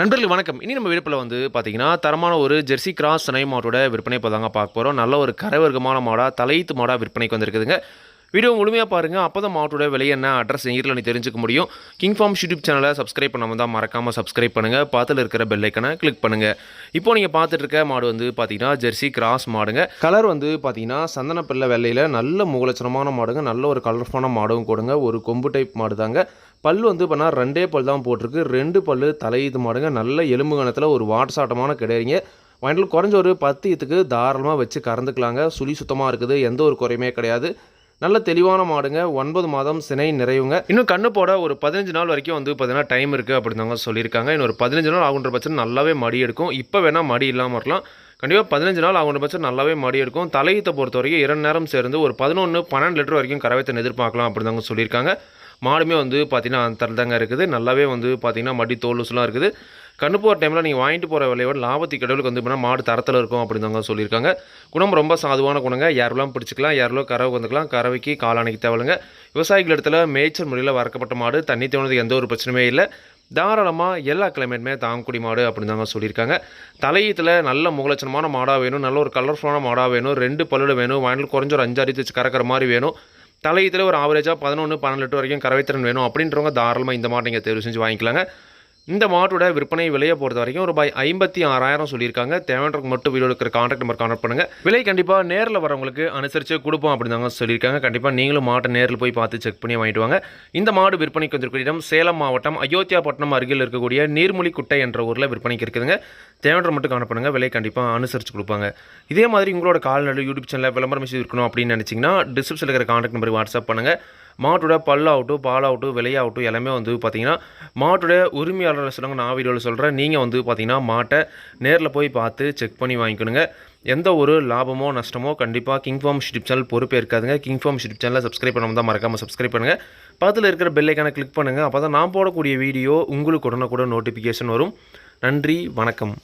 நண்பர்கள் வணக்கம். இனி நம்ம விடுப்பில் வந்து பார்த்தீங்கன்னா தரமான ஒரு ஜெர்சி கிராஸ் சனை மாட்டோட விற்பனை இப்போ தாங்க பார்க்க போகிறோம் நல்ல ஒரு கரவர்க்கமான மாடா தலையீத்து மாடா விற்பனைக்கு வந்திருக்குதுங்க. வீடியோ முழுமையாக பாருங்கள் அப்போ தான் மாட்டோட விலை என்ன அட்ரஸ் எங்கிட்ட நீ தெரிஞ்சுக்க முடியும். கிங் ஃபார்ம் யூடியூப் சேனலை சப்ஸ்கிரைப் பண்ணாமல் தான் மறக்காமல் சப்ஸ்கிரைப் பண்ணுங்கள் பார்த்துல இருக்கிற பெல்லைக்கனை கிளிக் பண்ணுங்கள் இப்போ நீங்கள் பார்த்துட்டு இருக்க மாடு வந்து பார்த்தீங்கன்னா ஜெர்சி கிராஸ் மாடுங்க. கலர் வந்து பார்த்தீங்கன்னா சந்தன பிள்ளை வெள்ளையில் நல்ல முகலட்சணமான மாடுங்க. நல்ல ஒரு கலர்ஃபுல்லான மாடும் கொடுங்க. ஒரு கொம்பு டைப் மாடு தாங்க பல் வந்து பண்ணா ரெண்டே பல் தான் போட்டிருக்கு. ரெண்டு பல் தலையீது மாடுங்க. நல்ல எலும்பு கணத்தில் ஒரு வாட்சாட்டமான கிடையாதுங்க வயண்டில் குறைஞ்ச ஒரு பத்து இதுக்கு தாராளமாக வச்சு கறந்துக்கலாங்க. சுழி சுத்தமாக இருக்குது. எந்த ஒரு குறையுமே கிடையாது. நல்ல தெளிவான மாடுங்க. ஒன்பது மாதம் சினை நிறைவுங்க. இன்னும் கண்ணு போட ஒரு பதினஞ்சு நாள் வரைக்கும் வந்து பார்த்தீங்கன்னா டைம் இருக்குது அப்படிதாங்க சொல்லியிருக்காங்க. இன்னும் ஒரு பதினஞ்சு நாள் ஆகுன்ற பட்சம் நல்லாவே மடி எடுக்கும். இப்போ வேணால் மடி இல்லாமல் இருக்கலாம் கண்டிப்பாக பதினஞ்சு நாள் ஆகுன்ற பட்சம் நல்லாவே மடி எடுக்கும். தலையீத்தை பொறுத்த வரைக்கும் இரண்டு நேரம் சேர்ந்து ஒரு பதினொன்று பன்னெண்டு லிட்டர் வரைக்கும் கரவைத்தன் எதிர்பார்க்கலாம் அப்படிதாங்க சொல்லியிருக்காங்க. மாடுமே வந்து பார்த்திங்கன்னா அந்த தாங்க இருக்குது. நல்லாவே வந்து பார்த்திங்கன்னா மடி தோலுசுலாம் இருக்குது. கண்ணு போகிற டைமில் நீங்கள் வாங்கிட்டு போகிற விலையோட லாபத்துக்கு கடவுளுக்கு வந்து பார்த்தீங்கன்னா மாடு தரத்தில் இருக்கும் அப்படின்னு தாங்க சொல்லியிருக்காங்க. குணம் ரொம்ப சாதுவான குணங்க. யாரெல்லாம் பிடிச்சிக்கலாம் யாரெல்லாம் கறவை வந்துக்கலாம் கறவைக்கு காலானைக்கு தேவைங்க விவசாயிகள் இடத்துல மேய்ச்சல் முறையில் வறக்கப்பட்ட மாடு தண்ணி தேவனதுக்கு எந்த ஒரு பிரச்சனையுமே இல்லை. தாராளமாக எல்லா கிளைமேட்டுமே தாங்குடி மாடு அப்படின்னு தாங்க சொல்லியிருக்காங்க. தலையீத்தில் நல்ல முகலட்சணமான மாடாக வேணும். நல்ல ஒரு கலர்ஃபுல்லான மாடாக வேணும். ரெண்டு பல்லுட வேணும். வாயில் குறைஞ்ச ஒரு அஞ்சாறு வச்சு கறக்கிற மாதிரி வேணும். தலையத்தில் ஒரு ஆவரேஜாக பதினொன்று பன்னெண்டு வரைக்கும் கறவைத்திறன் வேணும் அப்படின்றவங்க தாராளமாக இந்த மாட்டை நீங்கள் தேர்வு செஞ்சு வாங்கிக்கலாங்க. இந்த மாட்டோட விற்பனை விலையை பொறுத்த வரைக்கும் ரூபாய் ஐம்பத்தி ஆறாயிரம் சொல்லியிருக்காங்க. தேவையானவங்க மட்டும் வீடியோ இருக்கிற கான்டாக்ட் நம்பர் கான்டாக்ட் பண்ணுங்கள் விலை கண்டிப்பாக நேரில் வரவங்களுக்கு அனுசரித்து கொடுப்போம் அப்படின்னு சொல்லியிருக்காங்க. கண்டிப்பாக நீங்களும் மாட்டை நேரில் போய் பார்த்து செக் பண்ணி வாங்கிட்டு வாங்க. இந்த மாடு விற்பனைக்கு வந்திருக்கிற இடம் சேலம் மாவட்டம் அயோத்தியாபட்டினம் அருகில் இருக்கக்கூடிய நீர்மொழி குட்டை என்ற ஊரில் விற்பனைக்கு இருக்குதுங்க. தேவைன்ற மட்டும் காண பண்ணுங்கள் விலை கண்டிப்பாக அனுசரித்து கொடுப்பாங்க. இதே மாதிரி உங்களோட கால்நடை யூடியூப் சேனலில் விளம்பரம் செய்து இருக்கணும் அப்படின்னு நினச்சிங்கன்னா டிஸ்கிரிப்ஷனில் இருக்கிற கான்டாக்ட் நம்பர் வாட்ஸ்அப் பண்ணுங்கள் மாட்டோட பல்லாகட்டும் பாலாகட்டும் விலையாகட்டும் எல்லாமே வந்து பார்த்தீங்கன்னா மாட்டோட உரிமையாளர் சொல்லுங்க நான் வீடியோவில் சொல்கிறேன் நீங்கள் வந்து பார்த்தீங்கன்னா மாட்டை நேரில் போய் பார்த்து செக் பண்ணி வாங்கிக்கணுங்க. எந்த ஒரு லாபமோ நஷ்டமோ கண்டிப்பாக கிங் ஃபார்ம் யூடியூப் சேனல் பொறுப்பே இருக்காதுங்க. கிங் ஃபார்ம் யூடியூப் சேனலை சப்ஸ்கிரைப் பண்ணாமல் தான் மறக்காமல் சப்ஸ்கிரைப் பண்ணுங்கள் பக்கத்தில் இருக்கிற பெல்லைக்கான கிளிக் பண்ணுங்கள் அப்போ தான் நான் போடக்கூடிய வீடியோ உங்களுக்கு உடனுக்குடன் நோட்டிஃபிகேஷன் வரும். நன்றி வணக்கம்.